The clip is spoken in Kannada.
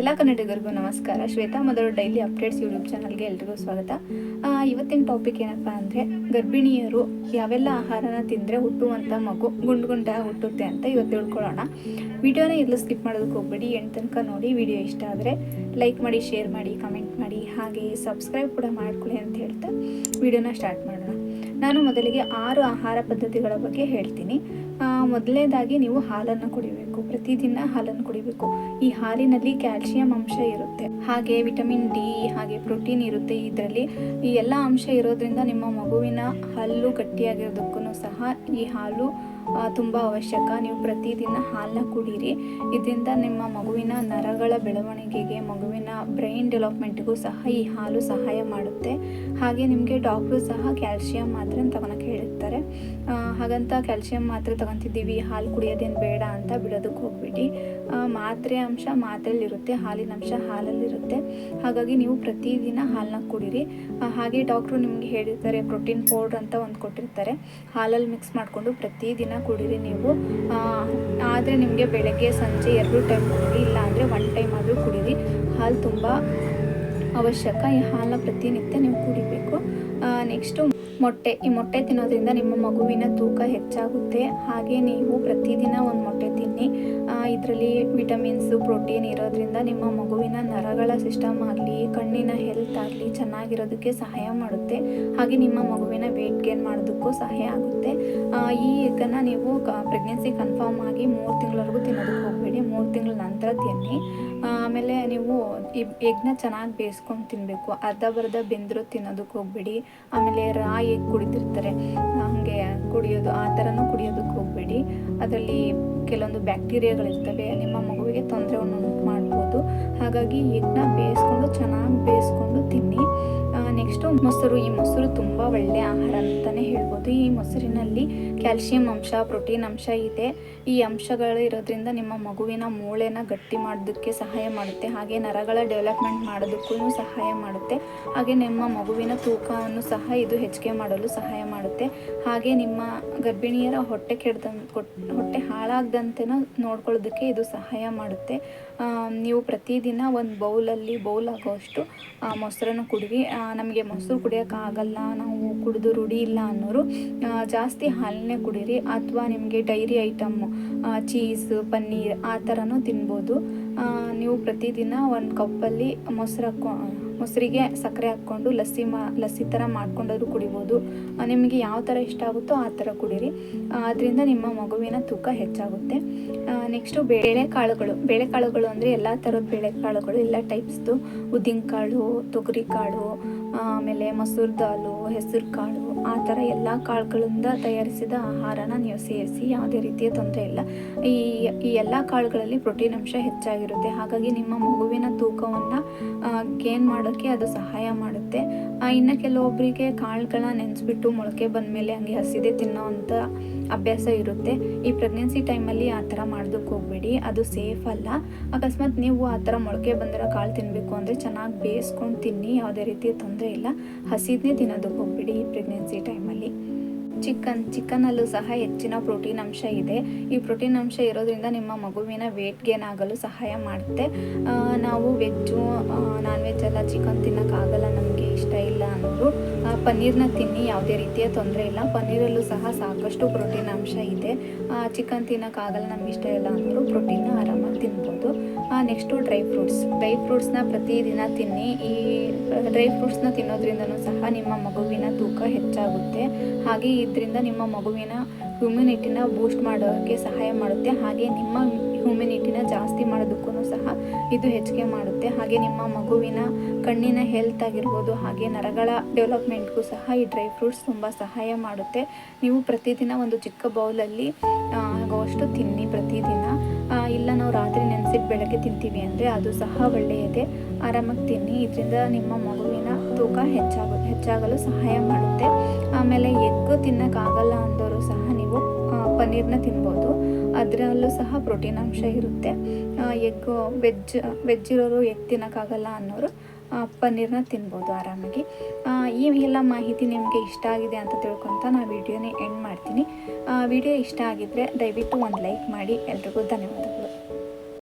ಎಲ್ಲ ಕನ್ನಡಿಗರಿಗೂ ನಮಸ್ಕಾರ. ಶ್ವೇತಾ ಮೊದಲು ಡೈಲಿ ಅಪ್ಡೇಟ್ಸ್ ಯೂಟ್ಯೂಬ್ ಚಾನಲ್ಗೆ ಎಲ್ರಿಗೂ ಸ್ವಾಗತ. ಇವತ್ತಿನ ಟಾಪಿಕ್ ಏನಪ್ಪ ಅಂದರೆ ಗರ್ಭಿಣಿಯರು ಯಾವೆಲ್ಲ ಆಹಾರನ ತಿಂದರೆ ಹುಟ್ಟುವಂಥ ಮಗು ಗುಂಡು ಗುಂಡ ಹುಟ್ಟುತ್ತೆ ಅಂತ ಇವತ್ತು ತಿಳ್ಕೊಳ್ಳೋಣ. ವಿಡಿಯೋನ ಎಲ್ಲೂ ಸ್ಕಿಪ್ ಮಾಡೋದಕ್ಕೆ ಹೋಗ್ಬೇಡಿ. ಎಂಟು ತನಕ ನೋಡಿ ವಿಡಿಯೋ ಇಷ್ಟ ಆದರೆ ಲೈಕ್ ಮಾಡಿ, ಶೇರ್ ಮಾಡಿ, ಕಮೆಂಟ್ ಮಾಡಿ, ಹಾಗೆ ಸಬ್ಸ್ಕ್ರೈಬ್ ಕೂಡ ಮಾಡ್ಕೊಳ್ಳಿ ಅಂತ ಹೇಳ್ತಾ ವಿಡಿಯೋನ ಸ್ಟಾರ್ಟ್ ಮಾಡೋಣ. ನಾನು ಮೊದಲಿಗೆ ಆರು ಆಹಾರ ಪದ್ಧತಿಗಳ ಬಗ್ಗೆ ಹೇಳ್ತೀನಿ. ಮೊದಲನೇದಾಗಿ ನೀವು ಹಾಲನ್ನು ಕುಡಿಬೇಕು. ಪ್ರತಿದಿನ ಹಾಲನ್ನು ಕುಡಿಬೇಕು. ಈ ಹಾಲಿನಲ್ಲಿ ಕ್ಯಾಲ್ಸಿಯಂ ಅಂಶ ಇರುತ್ತೆ. ಹಾಗೆ ವಿಟಮಿನ್ ಡಿ, ಹಾಗೆ ಪ್ರೋಟೀನ್ ಇರುತ್ತೆ. ಇದರಲ್ಲಿ ಈ ಎಲ್ಲ ಅಂಶ ಇರೋದ್ರಿಂದ ನಿಮ್ಮ ಮಗುವಿನ ಹಲ್ಲು ಗಟ್ಟಿಯಾಗಿರೋದಕ್ಕೂ ಸಹ ಈ ಹಾಲು ತುಂಬ ಅವಶ್ಯಕ. ನೀವು ಪ್ರತಿದಿನ ಹಾಲನ್ನ ಕುಡೀರಿ. ಇದರಿಂದ ನಿಮ್ಮ ಮಗುವಿನ ನರಗಳ ಬೆಳವಣಿಗೆಗೆ, ಮಗುವಿನ ಬ್ರೈನ್ ಡೆವಲಪ್ಮೆಂಟ್ಗೂ ಸಹ ಈ ಹಾಲು ಸಹಾಯ ಮಾಡುತ್ತೆ. ಹಾಗೆ ನಿಮಗೆ ಡಾಕ್ಟ್ರು ಸಹ ಕ್ಯಾಲ್ಸಿಯಂ ಮಾತ್ರ ತಗೊಳಕ್ಕೆ ಹೇಳಿರ್ತಾರೆ ಹಾಗಂತ ಕ್ಯಾಲ್ಸಿಯಂ ಮಾತ್ರೆ ತಗೊತಿದ್ದೀವಿ. ಹಾಲು ಕುಡಿಯೋದೇನು ಬೇಡ ಅಂತ ಬಿಡೋದಕ್ಕೆ ಹೋಗ್ಬಿಟ್ಟು ಮಾತ್ರೆ ಅಂಶ ಮಾತ್ರೆಯಲ್ಲಿರುತ್ತೆ. ಹಾಲಿನ ಅಂಶ ಹಾಲಲ್ಲಿರುತ್ತೆ. ಹಾಗಾಗಿ ನೀವು ಪ್ರತಿದಿನ ಹಾಲನ್ನ ಕುಡೀರಿ. ಹಾಗೆ ಡಾಕ್ಟ್ರು ನಿಮಗೆ ಹೇಳಿರ್ತಾರೆ, ಪ್ರೋಟೀನ್ ಪೌಡ್ರ್ ಅಂತ ಒಂದು ಕೊಟ್ಟಿರ್ತಾರೆ. ಹಾಲಲ್ಲಿ ಮಿಕ್ಸ್ ಮಾಡಿಕೊಂಡು ಪ್ರತಿದಿನ ಕುಡೀರಿ ನೀವು. ಆದರೆ ನಿಮಗೆ ಬೆಳಗ್ಗೆ, ಸಂಜೆ ಎರಡು ಟೈಮ್ ಕುಡೀರಿ ಇಲ್ಲ ಅಂದರೆ ಒನ್ ಟೈಮ್ ಆದರೂ ಕುಡೀರಿ. ಹಾಲು ತುಂಬ ಅವಶ್ಯಕ. ಈ ಹಾಲನ್ನ ಪ್ರತಿನಿತ್ಯ ನೀವು ಕುಡಿಬೇಕು. ನೆಕ್ಸ್ಟು ಮೊಟ್ಟೆ. ಈ ಮೊಟ್ಟೆ ತಿನ್ನೋದ್ರಿಂದ ನಿಮ್ಮ ಮಗುವಿನ ತೂಕ ಹೆಚ್ಚಾಗುತ್ತೆ. ಹಾಗೆ ನೀವು ಪ್ರತಿದಿನ ಒಂದು ಮೊಟ್ಟೆ ತಿನ್ನಿ. ಇದರಲ್ಲಿ ವಿಟಮಿನ್ಸು, ಪ್ರೋಟೀನ್ ಇರೋದ್ರಿಂದ ನಿಮ್ಮ ಮಗುವಿನ ನರಗಳ ಸಿಸ್ಟಮ್ ಆಗಲಿ, ಕಣ್ಣಿನ ಹೆಲ್ತ್ ಆಗಲಿ ಚೆನ್ನಾಗಿರೋದಕ್ಕೆ ಸಹಾಯ ಮಾಡುತ್ತೆ. ಹಾಗೆ ನಿಮ್ಮ ಮಗುವಿನ ವೆಯ್ಟ್ ಗೇನ್ ಮಾಡೋದಕ್ಕೂ ಸಹಾಯ ಆಗುತ್ತೆ. ಈ ಎಗ್ಗನ್ನು ನೀವು ಪ್ರೆಗ್ನೆನ್ಸಿ ಕನ್ಫರ್ಮ್ ಆಗಿ ಮೂರು ತಿಂಗಳವರೆಗೂ ಹೋಗಬೇಡಿ ಮೂರು ತಿಂಗಳ ನಂತರ ತಿನ್ನಿ. ಆಮೇಲೆ ನೀವು ಎಗ್ನ ಚೆನ್ನಾಗಿ ಬೇಯಿಸ್ಕೊಂಡು ತಿನ್ನಬೇಕು ಅರ್ಧ ಬರ್ಧ ಬೆಂದರು ತಿನ್ನೋದಕ್ಕೆ ಹೋಗಬೇಡಿ. ಆಮೇಲೆ ರಾಯಿ ಎಗ್ ಕುಡಿದಿರ್ತಾರೆ ಹಾಗೆ ಕುಡಿಯೋದು, ಆ ಥರನೂ ಕುಡಿಯೋದಕ್ಕೆ ಹೋಗಬೇಡಿ. ಅದರಲ್ಲಿ ಕೆಲವೊಂದು ಬ್ಯಾಕ್ಟೀರಿಯಾಗಳಿರ್ತವೆ, ನಿಮ್ಮ ಮಗುವಿಗೆ ತೊಂದರೆಯನ್ನು ಉಂಟು ಮಾಡ್ಬೋದು. ಹಾಗಾಗಿ ಎಗ್ನ ಬೇಯಿಸ್ಕೊಂಡು ಚೆನ್ನಾಗಿ ಬೇಯಿಸ್ಕೊಂಡು ತಿನ್ನಿ. ನೆಕ್ಸ್ಟು ಮೊಸರು. ಈ ಮೊಸರು ತುಂಬ ಒಳ್ಳೆಯ ಆಹಾರ ಅಂತಲೇ ಹೇಳ್ಬೋದು. ಈ ಮೊಸರಿನಲ್ಲಿ ಕ್ಯಾಲ್ಸಿಯಂ ಅಂಶ, ಪ್ರೋಟೀನ್ ಅಂಶ ಇದೆ. ಈ ಅಂಶಗಳು ಇರೋದ್ರಿಂದ ನಿಮ್ಮ ಮಗುವಿನ ಮೂಳೆನ ಗಟ್ಟಿ ಮಾಡೋದಕ್ಕೆ ಸಹಾಯ ಮಾಡುತ್ತೆ. ಹಾಗೆ ನರಗಳ ಡೆವಲಪ್ಮೆಂಟ್ ಮಾಡೋದಕ್ಕೂ ಸಹಾಯ ಮಾಡುತ್ತೆ. ಹಾಗೆ ನಿಮ್ಮ ಮಗುವಿನ ತೂಕವನ್ನು ಸಹ ಇದು ಹೆಚ್ಚಿಗೆ ಮಾಡಲು ಸಹಾಯ ಮಾಡುತ್ತೆ. ಹಾಗೆ ನಿಮ್ಮ ಗರ್ಭಿಣಿಯರ ಹೊಟ್ಟೆ ಕೆಡ್ದ ಹೊಟ್ಟೆ ಹಾಳಾಗದಂತೆನೂ ನೋಡ್ಕೊಳ್ಳೋದಕ್ಕೆ ಇದು ಸಹಾಯ ಮಾಡುತ್ತೆ. ನೀವು ಪ್ರತಿದಿನ ಒಂದು ಬೌಲಲ್ಲಿ, ಬೌಲ್ ಆಗೋಷ್ಟು ಮೊಸರನ್ನು ಕುಡಿವಿ. ನಮಗೆ ಮೊಸರು ಕುಡಿಯೋಕ್ಕಾಗಲ್ಲ ನಾವು ಕುಡಿದು ರೂಢಿ ಇಲ್ಲ ಅನ್ನೋರು ಜಾಸ್ತಿ ಹಾಲನ್ನೇ ಕುಡೀರಿ ಅಥವಾ ನಿಮಗೆ ಡೈರಿ ಐಟಮ್ಮು ಚೀಸ್, ಪನ್ನೀರ್ ಆ ಥರನೂ ತಿನ್ಬೋದು. ನೀವು ಪ್ರತಿದಿನ ಒಂದು ಕಪ್ಪಲ್ಲಿ ಮೊಸರು ಹಾಕೊ, ಮೊಸರಿಗೆ ಸಕ್ಕರೆ ಹಾಕ್ಕೊಂಡು ಲಸ್ಸಿ ಮಾ, ಲಸ್ಸಿ ಥರ ಮಾಡ್ಕೊಂಡಾದ್ರೂ ಕುಡಿಬೋದು. ನಿಮಗೆ ಯಾವ ಥರ ಇಷ್ಟ ಆಗುತ್ತೋ ಆ ಥರ ಕುಡೀರಿ. ಅದರಿಂದ ನಿಮ್ಮ ಮಗುವಿನ ತೂಕ ಹೆಚ್ಚಾಗುತ್ತೆ. ನೆಕ್ಸ್ಟು ಬೇಳೆಕಾಳುಗಳು. ಬೇಳೆಕಾಳುಗಳು ಅಂದರೆ ಎಲ್ಲ ಥರದ ಬೇಳೆಕಾಳುಗಳು, ಎಲ್ಲ ಟೈಪ್ಸ್ದು ಉದ್ದಿನಕಾಳು, ತೊಗರಿಕಾಳು, ಆಮೇಲೆ ಮಸೂರ್ ದಾಲು ಹೆಸರು ಕಾಳು ಆ ಥರ ಎಲ್ಲ ಕಾಳುಗಳಿಂದ ತಯಾರಿಸಿದ ಆಹಾರನ ನೀವು ಸೇರಿಸಿ, ಯಾವುದೇ ರೀತಿಯ ತೊಂದರೆ ಇಲ್ಲ. ಈ ಈ ಎಲ್ಲ ಕಾಳುಗಳಲ್ಲಿ ಪ್ರೋಟೀನ್ ಅಂಶ ಹೆಚ್ಚಾಗಿರುತ್ತೆ. ಹಾಗಾಗಿ ನಿಮ್ಮ ಮಗುವಿನ ತೂಕವನ್ನು ಗೇನ್ ಮಾಡೋಕ್ಕೆ ಅದು ಸಹಾಯ ಮಾಡುತ್ತೆ. ಇನ್ನು ಕೆಲವೊಬ್ಬರಿಗೆ ಕಾಳುಗಳ ನೆನೆಸ್ಬಿಟ್ಟು ಮೊಳಕೆ ಬಂದಮೇಲೆ ಹಂಗೆ ಹಸಿದೆ ತಿನ್ನೋವಂಥ ಅಭ್ಯಾಸ ಇರುತ್ತೆ. ಈ ಪ್ರೆಗ್ನೆನ್ಸಿ ಟೈಮಲ್ಲಿ ಆ ಥರ ಮಾಡೋದಕ್ಕೆ ಹೋಗಬೇಡಿ. ಅದು ಸೇಫ್ ಅಲ್ಲ. ಅಕಸ್ಮಾತ್ ನೀವು ಆ ಥರ ಮೊಳಕೆ ಬಂದಿರೋ ಕಾಳು ತಿನ್ನಬೇಕು ಅಂದರೆ ಚೆನ್ನಾಗಿ ಬೇಯಿಸ್ಕೊಂಡು ತಿನ್ನಿ. ಯಾವುದೇ ರೀತಿಯ ತೊಂದರೆ ಇಲ್ಲ. ಹಸಿದನ್ನೇ ತಿನ್ನೋದಕ್ಕೆ ಹೋಗಬೇಡಿ ಈ ಪ್ರೆಗ್ನೆನ್ಸಿ ಟೈಮಲ್ಲಿ ಚಿಕನ್, ಚಿಕನಲ್ಲೂ ಸಹ ಹೆಚ್ಚಿನ ಪ್ರೋಟೀನ್ ಅಂಶ ಇದೆ. ಈ ಪ್ರೋಟೀನ್ ಅಂಶ ಇರೋದ್ರಿಂದ ನಿಮ್ಮ ಮಗುವಿನ ವೇಟ್ ಗೇನ್ ಆಗಲು ಸಹಾಯ ಮಾಡುತ್ತೆ. ನಾವು ವೆಜ್ಜು ನಾನ್ ವೆಜ್ ಎಲ್ಲ ಚಿಕನ್ ತಿನ್ನೋಕ್ಕಾಗಲ್ಲ, ನಮಗೆ ಇಷ್ಟ ಇಲ್ಲ ಅಂದರು ಪನ್ನೀರ್ನ ತಿನ್ನಿ, ಯಾವುದೇ ರೀತಿಯ ತೊಂದರೆ ಇಲ್ಲ. ಪನ್ನೀರಲ್ಲೂ ಸಹ ಸಾಕಷ್ಟು ಪ್ರೋಟೀನ್ ಅಂಶ ಇದೆ. ಚಿಕನ್ ತಿನ್ನೋಕ್ಕಾಗಲ್ಲ, ನಮ್ಗೆ ಇಷ್ಟ ಇಲ್ಲ ಅಂದರು ಪ್ರೋಟೀನ್ನ ಆರಾಮಾಗಿ ತಿನ್ಬೋದು. Next dry fruits. ಡ್ರೈ ಫ್ರೂಟ್ಸ್ನ ಪ್ರತಿದಿನ ತಿನ್ನಿ. ಈ ಡ್ರೈ ಫ್ರೂಟ್ಸ್ನ ತಿನ್ನೋದ್ರಿಂದನೂ ಸಹ ನಿಮ್ಮ ಮಗುವಿನ ತೂಕ ಹೆಚ್ಚಾಗುತ್ತೆ. ಹಾಗೆ ಇದರಿಂದ ನಿಮ್ಮ ಮಗುವಿನ ಹ್ಯುಮಿನಿಟಿನ ಬೂಸ್ಟ್ ಮಾಡೋಕ್ಕೆ ಸಹಾಯ ಮಾಡುತ್ತೆ. ಹಾಗೆ ನಿಮ್ಮ ಹ್ಯುಮಿನಿಟಿನ ಜಾಸ್ತಿ ಮಾಡೋದಕ್ಕೂ ಸಹ ಇದು ಹೆಚ್ಚಿಗೆ ಮಾಡುತ್ತೆ. ಹಾಗೆ ನಿಮ್ಮ ಮಗುವಿನ ಕಣ್ಣಿನ ಹೆಲ್ತ್ ಆಗಿರ್ಬೋದು, ಹಾಗೆ ನರಗಳ ಡೆವಲಪ್ಮೆಂಟ್ಗೂ ಸಹ ಈ ಡ್ರೈ ಫ್ರೂಟ್ಸ್ ತುಂಬ ಸಹಾಯ ಮಾಡುತ್ತೆ. ನೀವು ಪ್ರತಿದಿನ ಒಂದು ಚಿಕ್ಕ ಬೌಲಲ್ಲಿ ಆಗುವಷ್ಟು ತಿನ್ನಿ ಪ್ರತಿದಿನ. ಇಲ್ಲ ನಾವು ರಾತ್ರಿ ನೆನೆಸಿಟ್ಟು ಬೆಳಗ್ಗೆ ತಿಂತೀವಿ ಅಂದರೆ ಅದು ಸಹ ಒಳ್ಳೆಯದೇ. ಆರಾಮಾಗಿ ತಿನ್ನಿ ಇದರಿಂದ ನಿಮ್ಮ ಮಗುವಿನ ತೂಕ ಹೆಚ್ಚಾಗ, ಹೆಚ್ಚಾಗಲು ಸಹಾಯ ಮಾಡುತ್ತೆ. ಆಮೇಲೆ ಎಗ್ ತಿನ್ನೋಕ್ಕಾಗಲ್ಲ ಅಂದವರು ಸಹ ನೀವು ಪನ್ನೀರ್ನ ತಿನ್ಬೋದು. ಅದರಲ್ಲೂ ಸಹ ಪ್ರೋಟೀನ್ ಅಂಶ ಇರುತ್ತೆ. ಎಗ್ ವೆಜ್ ವೆಜ್ ಇರೋರು ಎಗ್ ತಿನ್ನೋಕ್ಕಾಗಲ್ಲ ಅನ್ನೋರು ಪನ್ನೀರ್ನ ತಿನ್ಬೋದು ಆರಾಮಾಗಿ. ಈ ಎಲ್ಲ ಮಾಹಿತಿ ನಿಮಗೆ ಇಷ್ಟ ಆಗಿದೆ ಅಂತ ತಿಳ್ಕೊತ ನಾನು ವಿಡಿಯೋನೇ ಎಂಡ್ ಮಾಡ್ತೀನಿ. ವಿಡಿಯೋ ಇಷ್ಟ ಆಗಿದ್ದರೆ ದಯವಿಟ್ಟು ಒಂದು ಲೈಕ್ ಮಾಡಿ. ಎಲ್ರಿಗೂ ಧನ್ಯವಾದಗಳು.